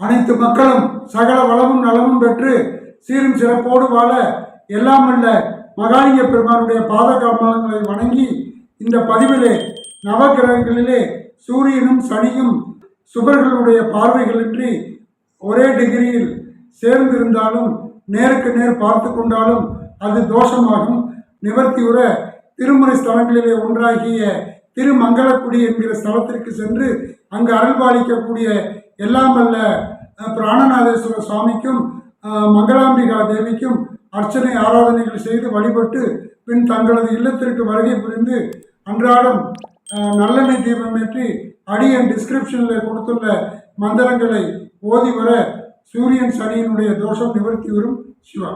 அனைத்து மக்களும் சகல வளமும் நலமும் பெற்று சீரும் சிறப்போடு வாழ எல்லாம் அல்ல மகாலிங்க பெருமானுடைய பாத கமலங்களை வணங்கி இந்த பதிவிலே நவகிரகங்களிலே சூரியனும் சனியும் சுபர்களுடைய பார்வைகளின்றி ஒரே டிகிரியில் சேர்ந்திருந்தாலும் நேருக்கு நேர் பார்த்து கொண்டாலும் அது தோஷமாகும். நிவர்த்தியுற திருமுறை ஸ்தலங்களிலே ஒன்றாகிய திருமங்கலக்குடி என்கிற ஸ்தலத்திற்கு சென்று அங்கு அருள்பாலிக்கக்கூடிய எல்லாம் வல்ல பிராணநாதேஸ்வர சுவாமிக்கும் மங்களாம்பிகா தேவிக்கும் அர்ச்சனை ஆராதனைகள் செய்து வழிபட்டு பின் தங்களது இல்லத்திற்கு வருகை புரிந்து அன்றாடம் நல்லெண்ணெய் நல்லெண்ணெய் தீபமேற்றி அடியன் டிஸ்கிரிப்ஷனில் கொடுத்துள்ள மந்திரங்களை ஓதி வர சூரியன் சனியினுடைய தோஷம் நிவர்த்தி வரும் சிவா.